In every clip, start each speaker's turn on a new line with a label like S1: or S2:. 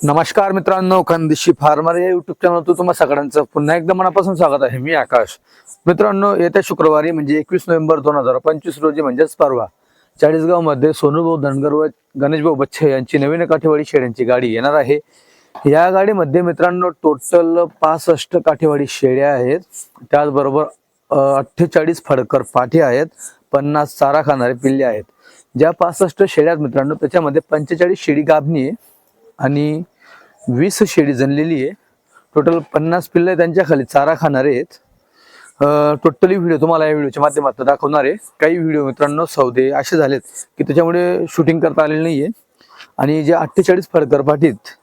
S1: नमस्कार मित्रांनो खानदेशी फार्मर या युट्यूब चॅनल तुम्हाला सगळ्यांचं पुन्हा एकदा मनापासून स्वागत आहे. मी आकाश. मित्रांनो येत्या शुक्रवारी म्हणजे एकवीस नोव्हेंबर दोन हजार पंचवीस रोजी म्हणजेच परवा चाळीसगावमध्ये सोनूभाऊ धनगर व गणेशभाऊ बच्छे यांची नवीन काठेवाडी शेळ्यांची गाडी येणार आहे. या गाडीमध्ये मित्रांनो टोटल पासष्ट काठेवाडी शेळ्या आहेत. त्याचबरोबर अठ्ठेचाळीस फडकर पाठी आहेत. पन्नास चारा खाणारे पिल्ले आहेत. ज्या पासष्ट शेळ्या मित्रांनो त्याच्यामध्ये पंचेचाळीस शेडी गाभणी आहे. आणि वीस शेळी जनलेली आहे. टोटल पन्नास पिल्ले त्यांच्या खाली चारा खाणारे आहेत. टोटली व्हिडिओ तुम्हाला या व्हिडिओच्या माध्यमातून दाखवणार आहे. काही व्हिडिओ मित्रांनो सौदे असे झालेत की त्याच्यामुळे शूटिंग करता आलेलं आहे आणि जे अठ्ठेचाळीस फडकर पाटीत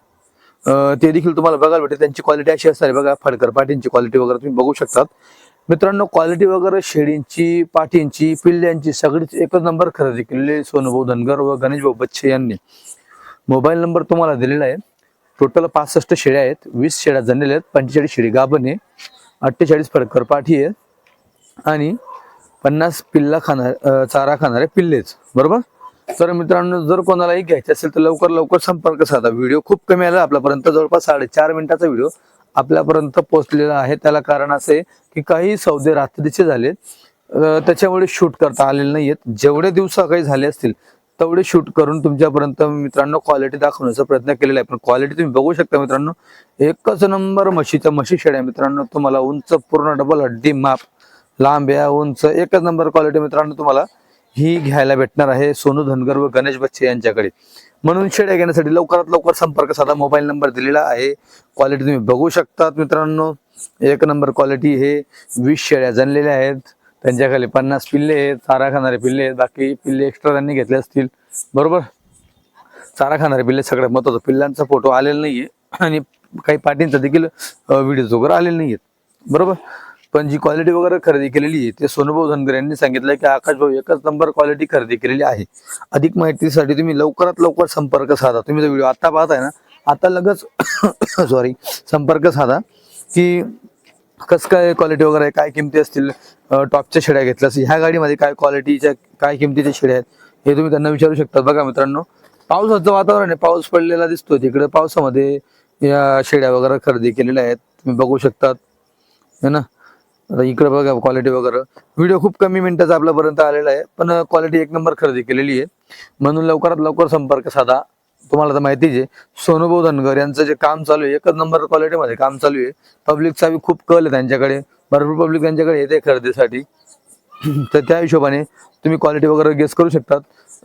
S1: ते देखील तुम्हाला बघायला भेटेल. त्यांची क्वालिटी अशी असणार आहे बघा फडकर पाटींची क्वालिटी वगैरे तुम्ही बघू शकतात. मित्रांनो क्वालिटी वगैरे शेळींची पाठींची पिल्ल्यांची सगळीच एकच नंबर खरेदी केलेली सोनूभाऊ धनगर व गणेशभाऊ बच्छे यांनी. मोबाईल नंबर तुम्हाला दिलेला आहे. टोटल पासष्ट शेळ्या आहेत. वीस शेळ्या जणलेल्या आहेत. पंचेचाळीस शेळी गाभण आहे. अठ्ठेचाळीस फडकर पाठी आहे. आणि पन्नास पिल्ला खाणार चारा खाणारे पिल्लेच बरोबर? तर मित्रांनो जर कोणालाही घ्यायचे असेल तर लवकर लवकर संपर्क साधा. व्हिडिओ खूप कमी आला आपल्यापर्यंत जवळपास साडेचार मिनिटाचा व्हिडिओ आपल्यापर्यंत पोहोचलेला आहे. त्याला कारण असे की काही सौदे रात्रीचे झाले त्याच्यामुळे शूट करता आलेले नाहीयेत. जेवढे दिवस काही झाले असतील तेवढे शूट करून तुमच्यापर्यंत मित्रांनो क्वालिटी दाखवण्याचा प्रयत्न केलेला आहे. पण क्वालिटी तुम्ही बघू शकता मित्रांनो. एकच नंबर म्हशीचा म्हशी शेळ्या मित्रांनो. तुम्हाला उंच पूर्ण डबल हड्डी माप लांब या उंच एकच नंबर क्वालिटी मित्रांनो तुम्हाला ही घ्यायला भेटणार आहे सोनू धनगर व गणेश बच्चे यांच्याकडे. म्हणून शेळ्या घेण्यासाठी लवकरात लवकर संपर्क साधा. मोबाईल नंबर दिलेला आहे. क्वालिटी तुम्ही बघू शकतात मित्रांनो. एक नंबर क्वालिटी हे वीस शेळ्या जनलेल्या आहेत. त्यांच्याखाली पन्नास पिल्ले आहेत चारा खाणारे पिल्ले आहेत बाकी पिल्ले एक्स्ट्रा त्यांनी घेतले असतील. बरोबर? चारा खाणारे पिल्ले सगळ्यात महत्वाचं. पिल्लांचा फोटो आलेला नाहीये. आणि काही पार्टींचा देखील व्हिडिओज वगैरे आलेले आहेत बरोबर? पण जी क्वालिटी वगैरे खरेदी केलेली आहे ते सोनूभाऊ धनगर यांनी सांगितलं की आकाश भाऊ एकच नंबर क्वालिटी खरेदी केलेली आहे. अधिक माहितीसाठी तुम्ही लवकरात लवकर संपर्क साधा. तुम्ही जो व्हिडिओ आता पाहताय ना आता लगेच सॉरी संपर्क साधा की कसं काय क्वालिटी वगैरे काय किमती असतील? टॉपच्या शेड्या घेतल्या असतील. ह्या गाडीमध्ये काय क्वालिटीच्या काय किमतीच्या शेड्या आहेत? हे तुम्ही त्यांना विचारू शकता बघा मित्रांनो पावसाचं वातावरण आहे. पाऊस पडलेला दिसतोय. तिकडे पावसामध्ये या शेड्या वगैरे खरेदी केलेल्या आहेत. तुम्ही बघू शकतात. है ना? आता इकडे बघा क्वालिटी वगैरे. व्हिडिओ खूप कमी मिनिटाचा आपल्यापर्यंत आलेला आहे. पण क्वालिटी एक नंबर खरेदी केलेली आहे. म्हणून लवकरात लवकर संपर्क साधा. तुम्हाला तर माहितीच आहे सोनूभाऊ धनगर यांचं जे काम चालू आहे एकच नंबर क्वालिटीमध्ये काम चालू आहे. पब्लिकचा बी खूप कल आहे त्यांच्याकडे. भरपूर पब्लिक त्यांच्याकडे येते खरेदीसाठी. तर त्या हिशोबाने तुम्ही क्वालिटी वगैरे गेस करू शकतात.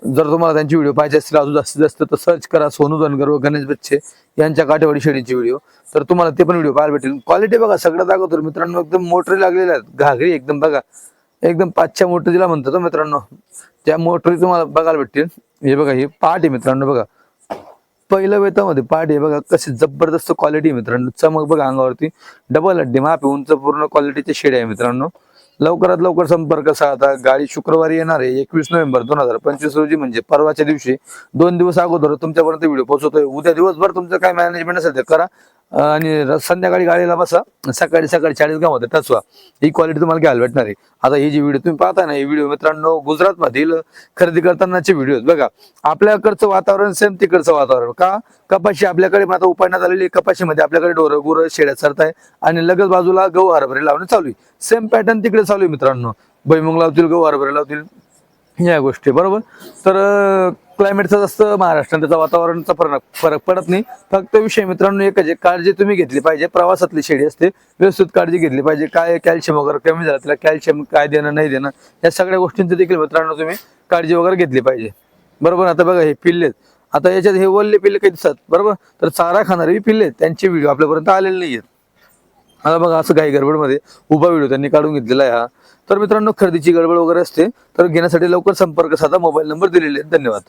S1: जर तुम्हाला त्यांची व्हिडिओ पाहिजे असतील अजून जास्तीत जास्त तर सर्च करा सोनू धनगर व गणेश बच्चे यांच्या काठेवाडी शेडीची व्हिडिओ तर तुम्हाला ते पण व्हिडिओ पाहायला भेटेल. क्वालिटी बघा सगळं अगोदर मित्रांनो एकदम मोटरी लागलेल्या आहेत. घागरी एकदम बघा. एकदम पाचच्या मोटर दिला म्हणतात मित्रांनो. त्या मोटरी तुम्हाला बघायला भेटतील. हे बघा हे पाठ आहे मित्रांनो बघा. पहिलं वेतामध्ये पाठ आहे बघा कशी जबरदस्त क्वालिटी मित्रांनो. चमक बघा अंगावरती. डबल अड्डी माप उंच पूर्ण क्वालिटीचे शेड आहे मित्रांनो. लवकरात लवकर संपर्क साधा. गाडी शुक्रवारी येणार आहे एकवीस नोव्हेंबर दोन हजार पंचवीस रोजी म्हणजे परवाच्या दिवशी. दोन दिवस अगोदर तुमच्यापर्यंत व्हिडिओ पोहोचवतोय उद्या दिवसभर तुमचं काय मॅनेजमेंट असेल ते करा. आणि संध्याकाळी गाडीला बसा. सकाळी सकाळी चाळीसगावमध्ये टचवा. ही क्वालिटी तुम्हाला घ्यायला भेटणार आहे. आता ही जी व्हिडिओ तुम्ही पाहता ना ही व्हिडिओ मित्रांनो गुजरात मधील खरेदी करतानाचे व्हिडिओ बघा आपल्याकडचं वातावरण सेम तिकडचं वातावरण. का? कपाशी आपल्याकडे आता उपाडण्यात आलेली आहे. कपाशीमध्ये आपल्याकडे डोरं गुरं शेड्या सरत आहे आणि लगेच बाजूला गहू हरभरे लावणं चालू आहे. सेम पॅटर्न तिकडे चालू आहे मित्रांनो. भैमुंग लावतील गहू हरभरे लावतील. या गोष्टी बरोबर? तर क्लायमेटचा जास्त महाराष्ट्रात त्याचा वातावरणाचा फरक फरक पडत नाही. फक्त विषय मित्रांनो एकच आहे काळजी तुम्ही घेतली पाहिजे. प्रवासातली शेडी असते व्यवस्थित काळजी घेतली पाहिजे. काय कॅल्शियम वगैरे कमी झालं त्याला कॅल्शियम काय देणं नाही देणं या सगळ्या गोष्टींची देखील मित्रांनो तुम्ही काळजी वगैरे घेतली पाहिजे. बरोबर? आता बघा हे पिल्लेत आता याच्यात हे वल्ले पिल्ले काही दिसतात बरोबर? तर चारा खाणारे पिल्ले आहेत, त्यांचे व्हिडिओ आपल्यापर्यंत आलेले नाही आहेत. आता बघा असं काही गडबडमध्ये उभा व्हिडिओ त्यांनी काढून घेतलेला आहे हा. तर मित्रांनो खरेदीची गडबड वगैरे असते तर घेण्यासाठी लवकर संपर्क साधा. मोबाईल नंबर दिलेले आहेत. धन्यवाद.